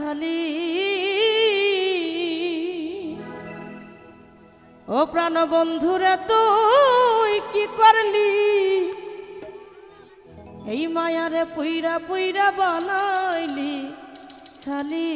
সালি ও প্রাণ বন্ধুরে তুই কি করলি? এই মায়ারে পুইরা পুইরা বানাইলি সালি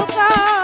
অন্ধকার।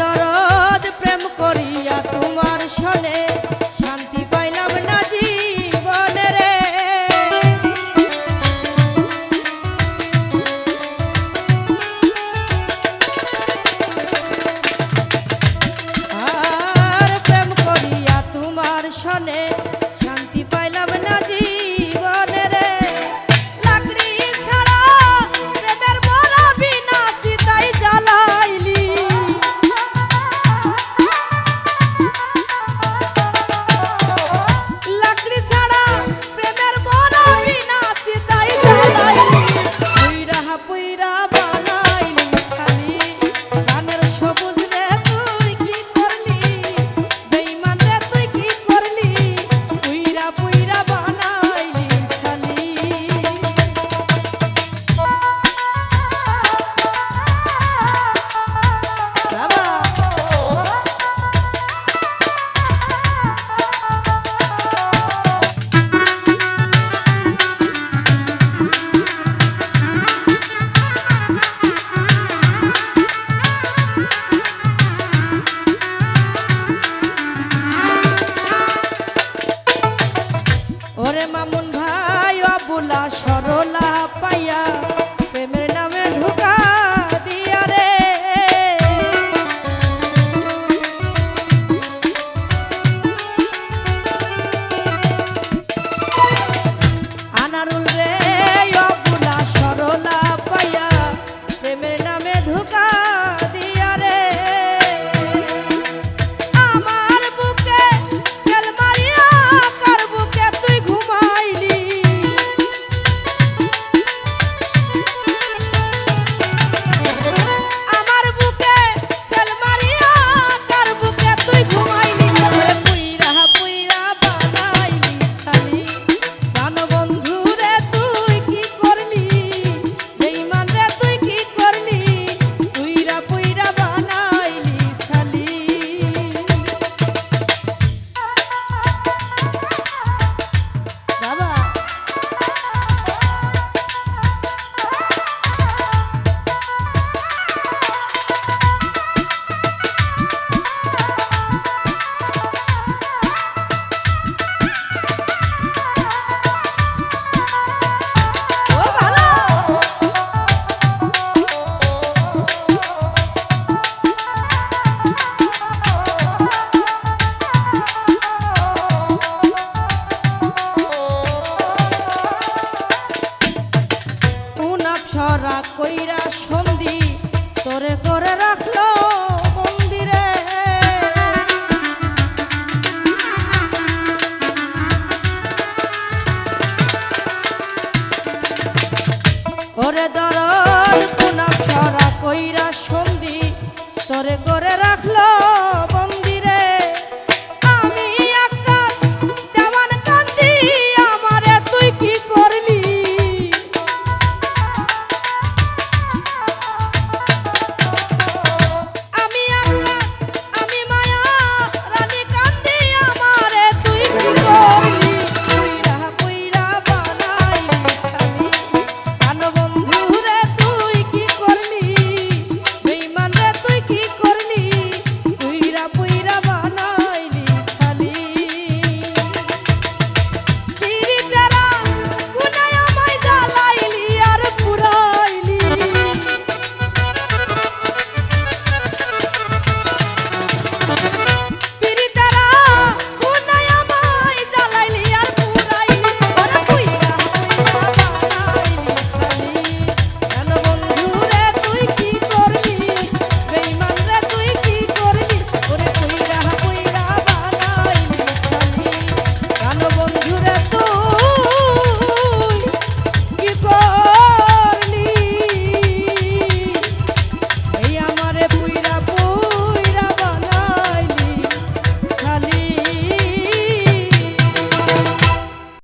দরদ প্রেম করিয়া তোমার শোনে কইরা